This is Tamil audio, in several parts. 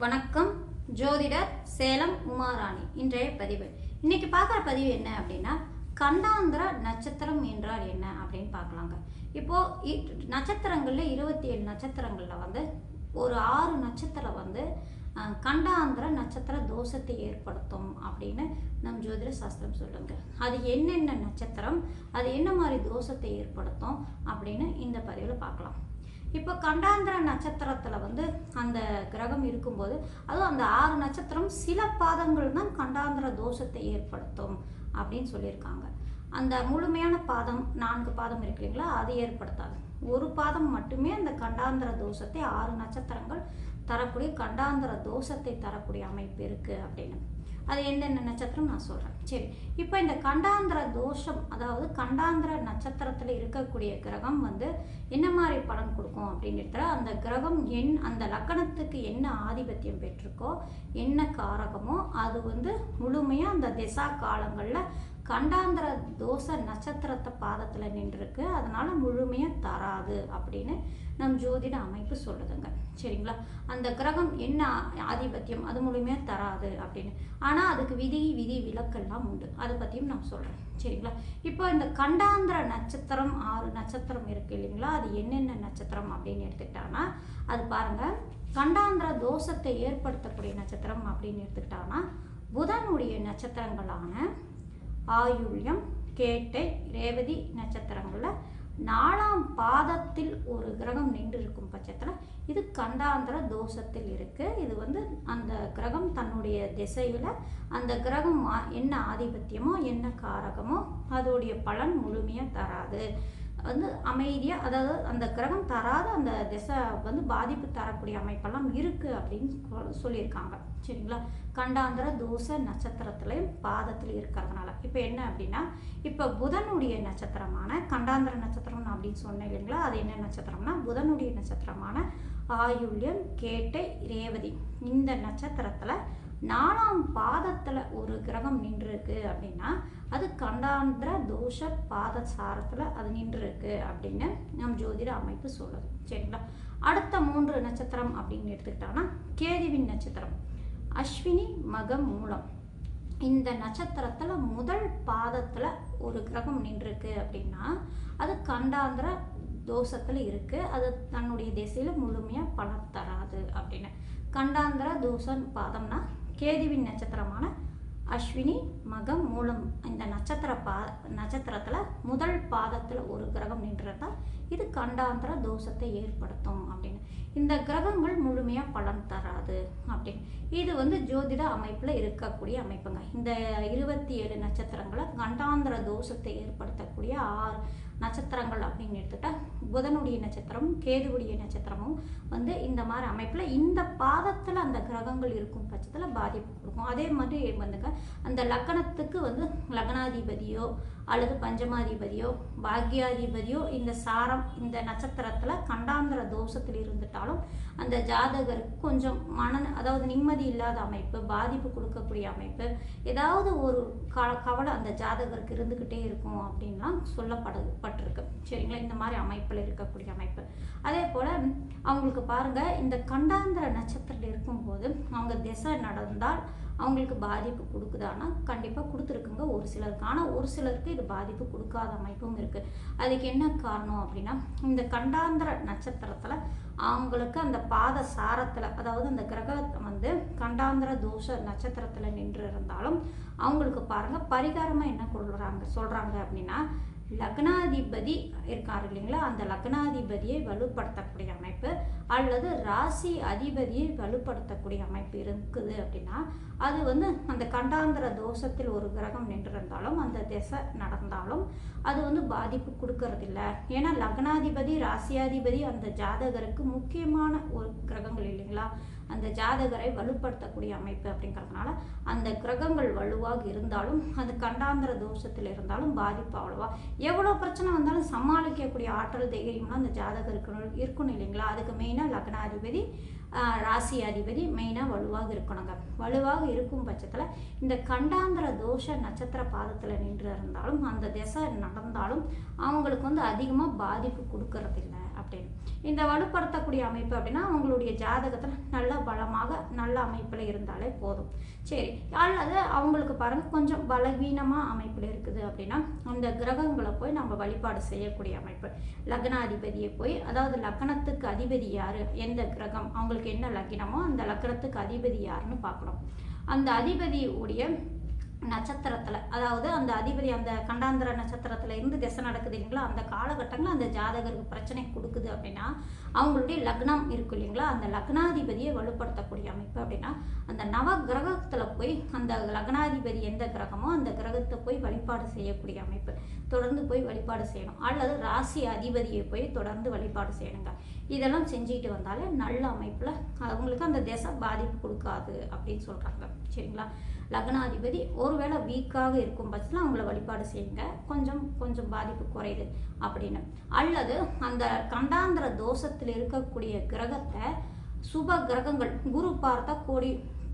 வணக்கம் ஜோதிடர் சேலம் உமாராணி. இன்றைய பதிவு. இன்னைக்கு பார்க்குற பதிவு என்ன அப்படின்னா கண்டாந்திர நட்சத்திரம் என்றால் என்ன அப்படின்னு பார்க்கலாங்க. இப்போ நட்சத்திரங்களில் இருபத்தி ஏழு நட்சத்திரங்களில் வந்து ஒரு ஆறு நட்சத்திரம் வந்து கண்டாந்திர நட்சத்திர தோஷத்தை ஏற்படுத்தும் அப்படின்னு நம் ஜோதிட சாஸ்திரம் சொல்லுங்க. அது என்னென்ன நட்சத்திரம் அது என்ன மாதிரி தோஷத்தை ஏற்படுத்தும் அப்படின்னு இந்த பதிவில் பார்க்கலாம். இப்போ கண்டாந்திர நட்சத்திரத்தில் வந்து அந்த கிரகம் இருக்கும்போது அதுவும் அந்த ஆறு நட்சத்திரம் சில பாதங்கள் தான் கண்டாந்திர தோஷத்தை ஏற்படுத்தும் அப்படின்னு சொல்லியிருக்காங்க. அந்த முழுமையான பாதம் நான்கு பாதம் இருக்கு இல்லைங்களா? அது ஏற்படுத்தாது. ஒரு பாதம் மட்டுமே அந்த கண்டாந்திர தோஷத்தை ஆறு நட்சத்திரங்கள் தரக்கூடிய கண்டாந்திர தோஷத்தை தரக்கூடிய அமைப்பு இருக்குது அப்படின்னு. அது எந்தெந்த நட்சத்திரம் நான் சொல்கிறேன் சரி இப்போ இந்த கண்டாந்திர தோஷம் அதாவது கண்டாந்திர நட்சத்திரத்தில் இருக்கக்கூடிய கிரகம் வந்து என்ன மாதிரி பலன் கொடுக்கும் அப்படின்னு அந்த கிரகம் என் அந்த லக்கணத்துக்கு என்ன ஆதிபத்தியம் பெற்றிருக்கோ என்ன காரகமோ அது வந்து முழுமையாக அந்த திசா காலங்களில் கண்டாந்திர தோச நட்சத்திரத்தை பாதத்தில் நின்றுருக்கு. அதனால் முழுமையாக தராது அப்படின்னு நம் ஜோதிட அமைப்பு சொல்லுதுங்க. சரிங்களா? அந்த கிரகம் என்ன ஆதிபத்தியம்? அது முழுமையாக தராது அப்படின்னு. ஆனால் அதுக்கு விதி விதி விலக்கெல்லாம் உண்டு. அதை பற்றியும் நான் சொல்கிறேன் சரிங்களா? இப்போ இந்த கண்டாந்திர நட்சத்திரம் ஆறு நட்சத்திரம் இருக்கு இல்லைங்களா? அது என்னென்ன நட்சத்திரம் அப்படின்னு எடுத்துக்கிட்டாங்கன்னா அது பாருங்கள் கண்டாந்திர தோஷத்தை ஏற்படுத்தக்கூடிய நட்சத்திரம் அப்படின்னு எடுத்துக்கிட்டாங்கன்னா புதனுடைய நட்சத்திரங்களான ஆயுள்யம் கேட்டை ரேவதி நட்சத்திரங்களில் நாலாம் பாதத்தில் ஒரு கிரகம் நின்று இருக்கும் பட்சத்தில் இது கண்டாந்திர தோஷத்தில் இருக்குது இது வந்து அந்த கிரகம் தன்னுடைய திசையில் அந்த கிரகம் என்ன ஆதிபத்தியமோ என்ன காரகமோ அதோடைய பலன் முழுமையாக தராது. வந்து அமைதியாக அதாவது அந்த கிரகம் தராத அந்த திசை வந்து பாதிப்பு தரக்கூடிய அமைப்பெல்லாம் இருக்குது அப்படின்னு சொல்லியிருக்காங்க. சரிங்களா? கண்டாந்திர தோச நட்சத்திரத்துலையும் பாதத்தில் இருக்கிறதுனால. இப்போ என்ன அப்படின்னா இப்போ புதனுடைய நட்சத்திரமான கண்டாந்திர நட்சத்திரம் அப்படின்னு சொன்னேன் இல்லைங்களா? அது என்ன நட்சத்திரம்னா புதனுடைய நட்சத்திரமான ஆயுள்யம் கேட்டை ரேவதி. இந்த நட்சத்திரத்தில் நாலாம் பாதத்தில் ஒரு கிரகம் நின்றுருக்கு அப்படின்னா அது கண்டாந்திர தோஷ பாதசாரத்தில் அது நின்றுருக்கு அப்படின்னு நம் ஜோதிட அமைப்பு சொல்லுது. சரிங்களா? அடுத்த மூன்று நட்சத்திரம் அப்படின்னு எடுத்துக்கிட்டோம்னா கேதுவின் நட்சத்திரம். அஸ்வினி மகம் மூலம். இந்த நட்சத்திரத்தில் முதல் பாதத்தில் ஒரு கிரகம் நின்றுருக்கு அப்படின்னா அது கண்டாந்திர தோஷத்தில் இருக்குது அது தன்னுடைய திசையில் முழுமையாக பலன் தராது அப்படின்னு. கண்டாந்திர தோஷம் பாதம்னா கேதுவின் நட்சத்திரமான அஸ்வினி மகம் மூலம். இந்த நட்சத்திர பா நட்சத்திரத்தில் முதல் பாதத்தில் ஒரு கிரகம் நின்றதா? இது கண்டாந்திர தோஷத்தை ஏற்படுத்தும் அப்படின்னு. இந்த கிரகங்கள் முழுமையாக பலன் தராது அப்படின்னு. இது வந்து ஜோதிட அமைப்பில் இருக்கக்கூடிய அமைப்புங்க. இந்த இருபத்தி ஏழு நட்சத்திரங்களை கண்டாந்திர தோஷத்தை ஏற்படுத்தக்கூடிய ஆறு நட்சத்திரங்கள் அப்படின்னு எடுத்துட்டா புதனுடைய நட்சத்திரமும் கேதுவுடைய நட்சத்திரமும் வந்து இந்த மாதிரி அமைப்பில் இந்த பாதத்தில் அந்த கிரகங்கள் இருக்கும் பட்சத்தில் பாதிப்பு கொடுக்கும். அதே மாதிரி வந்துங்க அந்த லக்கணத்துக்கு வந்து லக்னாதிபதியோ அல்லது பஞ்சமாதிபதியோ பாக்யாதிபதியோ இந்த சாரம் இந்த நட்சத்திரத்தில் கண்டாந்திர தோஷத்தில் இருந்துட்டாலும் அந்த ஜாதகருக்கு கொஞ்சம் மன அதாவது நிம்மதி இல்லாத அமைப்பு பாதிப்பு கொடுக்கக்கூடிய அமைப்பு ஏதாவது ஒரு க கவலை அந்த ஜாதகருக்கு இருந்துக்கிட்டே இருக்கும் அப்படின்லாம் சொல்லப்படு பட்டிருக்கு. சரிங்களா? இந்த மாதிரி அமைப்பில் இருக்கக்கூடிய அமைப்பு. அதே போல் அவங்களுக்கு பாருங்கள் இந்த கண்டாந்திர நட்சத்திரத்தில் இருக்கும்போது அவங்க திசை நடந்தால் அவங்களுக்கு பாதிப்பு கொடுக்குதான்னா கண்டிப்பாக கொடுத்துருக்குங்க. ஒரு சிலருக்கு. ஆனால் ஒரு சிலருக்கு இது பாதிப்பு கொடுக்காத அமைப்பும் இருக்குது அதுக்கு என்ன காரணம் அப்படின்னா இந்த கண்டாந்திர நட்சத்திரத்தில் அவங்களுக்கு அந்த பாத சாரத்தில் அதாவது அந்த கிரகத்தை வந்து கண்டாந்திர தோஷ நட்சத்திரத்தில் நின்று இருந்தாலும் அவங்களுக்கு பாருங்கள் பரிகாரமாக என்ன கொள்கிறாங்க சொல்கிறாங்க அப்படின்னா லக்னாதிபதி இருக்காரு இல்லைங்களா? அந்த லக்னாதிபதியை வலுப்படுத்தக்கூடிய அமைப்பு அல்லது ராசி அதிபதியை வலுப்படுத்தக்கூடிய அமைப்பு இருக்குது அப்படின்னா அது வந்து அந்த கண்டாந்திர தோஷத்தில் ஒரு கிரகம் நின்றிருந்தாலும் அந்த திசை நடந்தாலும் அது வந்து பாதிப்பு கொடுக்கறதில்ல. ஏன்னா லக்னாதிபதி ராசியாதிபதி அந்த ஜாதகருக்கு முக்கியமான ஒரு கிரகங்கள் இல்லைங்களா? அந்த ஜாதகரை வலுப்படுத்தக்கூடிய அமைப்பு அப்படிங்கிறதுனால அந்த கிரகங்கள் வலுவாக இருந்தாலும் அது கண்டாந்திர தோஷத்தில் இருந்தாலும் பாதிப்பு அவ்வளோவா. எவ்வளோ பிரச்சனை வந்தாலும் சமாளிக்கக்கூடிய ஆற்றல் தைரியம்லாம் அந்த ஜாதகருக்கு இருக்கணும் இல்லைங்களா? அதுக்கு மெயினாக லக்னாதிபதி ராசி அதிபதி மெயினாக வலுவாக இருக்கணுங்க. வலுவாக இருக்கும் பட்சத்தில் இந்த கண்டாந்திர தோஷ நட்சத்திர பாதத்தில் நின்று இருந்தாலும் அந்த திசை நடந்தாலும் அவங்களுக்கு வந்து அதிகமாக பாதிப்பு கொடுக்கறதில்ல. அப்படின்னு. இந்த வலுப்படுத்தக்கூடிய அமைப்பு அப்படின்னா அவங்களுடைய ஜாதகத்தில் நல்ல பலமாக நல்ல அமைப்பில் இருந்தாலே போதும். சரி அல்லது அவங்களுக்கு பாருங்க கொஞ்சம் பலவீனமாக அமைப்பில் இருக்குது அப்படின்னா அந்த கிரகங்களை போய் நம்ம வழிபாடு செய்யக்கூடிய அமைப்பு. லக்னாதிபதியை போய் அதாவது லக்னத்துக்கு அதிபதி யார் எந்த கிரகம் அவங்களுக்கு என்ன லக்கினமோ அந்த லக்னத்துக்கு அதிபதி யாருன்னு பார்க்கணும். அந்த அதிபதியுடைய நட்சத்திரத்தில் அதாவது அந்த அதிபதி அந்த கண்டாந்திர நட்சத்திரத்தில் இருந்து திசை நடக்குது இல்லைங்களா? அந்த காலகட்டங்களில் அந்த ஜாதகருக்கு பிரச்சனை கொடுக்குது அப்படின்னா அவங்களுடைய லக்னம் இருக்கு இல்லைங்களா? அந்த லக்னாதிபதியை வலுப்படுத்தக்கூடிய அமைப்பு அப்படின்னா அந்த நவ கிரகத்தில் போய் அந்த லக்னாதிபதி எந்த கிரகமோ அந்த கிரகத்தை போய் வழிபாடு செய்யக்கூடிய அமைப்பு. தொடர்ந்து போய் வழிபாடு செய்யணும். அல்லது ராசி அதிபதியை போய் தொடர்ந்து வழிபாடு செய்யணுங்க. இதெல்லாம் செஞ்சுக்கிட்டு வந்தாலே நல்ல அமைப்பில் அவங்களுக்கு அந்த திசை பாதிப்பு கொடுக்காது அப்படின்னு சொல்கிறாங்க சரிங்களா? லக்னாதிபதி ஒருவேளை வீக்காக இருக்கும் பட்சத்தில் அவங்கள வழிபாடு செய்யுங்க. கொஞ்சம் கொஞ்சம் பாதிப்பு குறையுது அப்படின்னு. அல்லது அந்த கண்டாந்திர தோஷத்தில் இருக்கக்கூடிய கிரகத்தை சுப கிரகங்கள் குரு பார்த்தா கோடி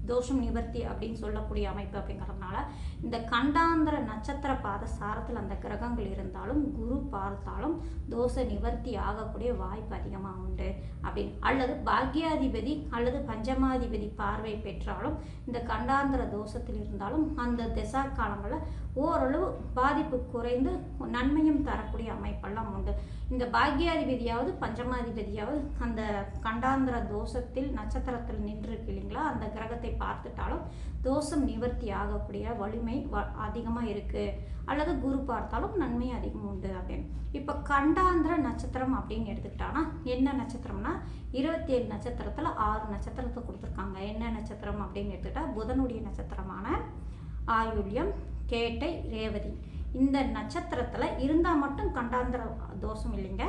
தோஷம் நிவர்த்தி அப்படின்னு சொல்லக்கூடிய அமைப்பு அப்படிங்கிறதுனால இந்த கண்டாந்திர நட்சத்திர பாத சாரத்தில் அந்த கிரகங்கள் இருந்தாலும் குரு பார்த்தாலும் தோஷ நிவர்த்தி ஆகக்கூடிய வாய்ப்பு அதிகமாக உண்டு அப்படின்னு. அல்லது பாக்யாதிபதி அல்லது பஞ்சமாதிபதி பார்வை பெற்றாலும் இந்த கண்டாந்திர தோஷத்தில் இருந்தாலும் அந்த திசா காலங்களில் ஓரளவு பாதிப்பு குறைந்து நன்மையும் தரக்கூடிய அமைப்பெல்லாம் உண்டு. இந்த பாக்யாதிபதியாவது பஞ்சமாதிபதியாவது அந்த கண்டாந்திர தோஷத்தில் நட்சத்திரத்தில் நின்றுருக்கு இல்லைங்களா? அந்த கிரகத்தை பார்த்துட்டாலும் தோஷம் நிவர்த்தி ஆகக்கூடிய வலிமை வ அதிகமாக இருக்குது அல்லது குரு பார்த்தாலும் நன்மை அதிகம் உண்டு அப்படின்னு. இப்போ கண்டாந்திர நட்சத்திரம் அப்படின்னு எடுத்துக்கிட்டாங்கன்னா என்ன நட்சத்திரம்னா இருபத்தி ஏழு நட்சத்திரத்தில் ஆறு நட்சத்திரத்தை கொடுத்துருக்காங்க. என்ன நட்சத்திரம் அப்படின்னு எடுத்துக்கிட்டால் புதனுடைய நட்சத்திரமான ஆயுள்யம் கேட்டை ரேவதி. இந்த நட்சத்திரத்தில் இருந்தால் மட்டும் கண்டாந்திர தோஷம் இல்லைங்க.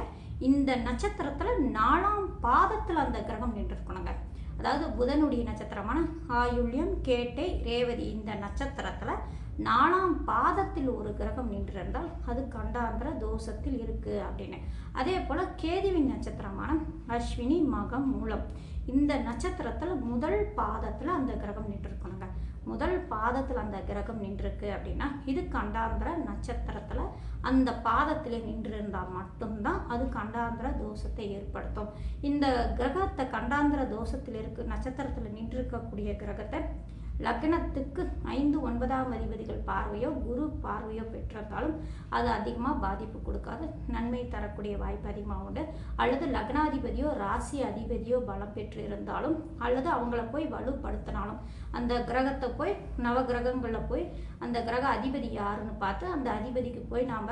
இந்த நட்சத்திரத்தில் நாலாம் பாதத்தில் அந்த கிரகம் நின்றுருக்கணுங்க. அதாவது புதனுடைய நட்சத்திரமான ஆயுள்யம் கேட்டை ரேவதி இந்த நட்சத்திரத்தில் நாலாம் பாதத்தில் ஒரு கிரகம் நின்றிருந்தால் அது கண்டாந்திர தோஷத்தில் இருக்குது அப்படின்னு. அதே போல் கேதுவின் நட்சத்திரமான அஸ்வினி மகம் மூலம் இந்த நட்சத்திரத்தில் முதல் பாதத்தில் அந்த கிரகம் நின்றுருக்கணுங்க. முதல் பாதத்தில் அந்த கிரகம் நின்றுருக்கு அப்படின்னா இது கண்டாந்திர நட்சத்திரத்தில் அந்த பாதத்தில் நின்றிருந்தால் மட்டும்தான் அது கண்டாந்திர தோஷத்தை ஏற்படுத்தும். இந்த கிரகத்தை கண்டாந்திர தோஷத்தில் இருக்கு நட்சத்திரத்தில் நின்றிருக்கக்கூடிய கிரகத்தை லக்னத்துக்கு ஐந்து ஒன்பதாம் அதிபதிகள் பார்வையோ குரு பார்வையோ பெற்றிருந்தாலும் அது அதிகமாக பாதிப்பு கொடுக்காது. நன்மை தரக்கூடிய வாய்ப்பு அதிகமாக உண்டு. அல்லது லக்னாதிபதியோ ராசி அதிபதியோ பலம் பெற்று இருந்தாலும் அல்லது அவங்கள போய் வலுப்படுத்தினாலும் அந்த கிரகத்தை போய் நவ கிரகங்களில் போய் அந்த கிரக அதிபதி யாருன்னு பார்த்து அந்த அதிபதிக்கு போய் நாம்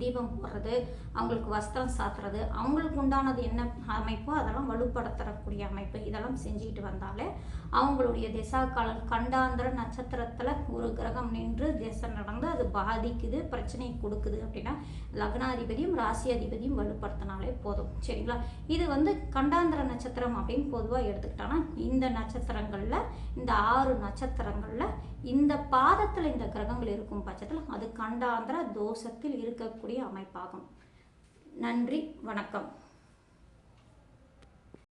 தீபம் போடுறது அவங்களுக்கு வஸ்திரம் சாத்துறது அவங்களுக்கு உண்டானது என்ன அமைப்போ அதெல்லாம் வலுப்படுத்தக்கூடிய அமைப்பு. இதெல்லாம் செஞ்சுக்கிட்டு வந்தாலே அவங்களுடைய திசா காலம் கண்டாந்திர நட்சத்திரத்தில் ஒரு கிரகம் நின்று திசை நடந்து அது பாதிக்குது பிரச்சனை கொடுக்குது அப்படின்னா லக்னாதிபதியும் ராசி அதிபதியும் வலுப்படுத்தினாலே போதும். சரிங்களா? இது வந்து கண்டாந்திர நட்சத்திரம் அப்படின்னு பொதுவாக எடுத்துக்கிட்டோன்னா இந்த நட்சத்திரங்களில் இந்த ஆறு நட்சத்திரங்களில் இந்த பாதத்தில் இந்த கிரகங்கள் இருக்கும் பட்சத்தில் அது கண்டாந்திர தோஷத்தில் இருக்க இருக்கக்கூடிய அமைப்பாகும். நன்றி வணக்கம்.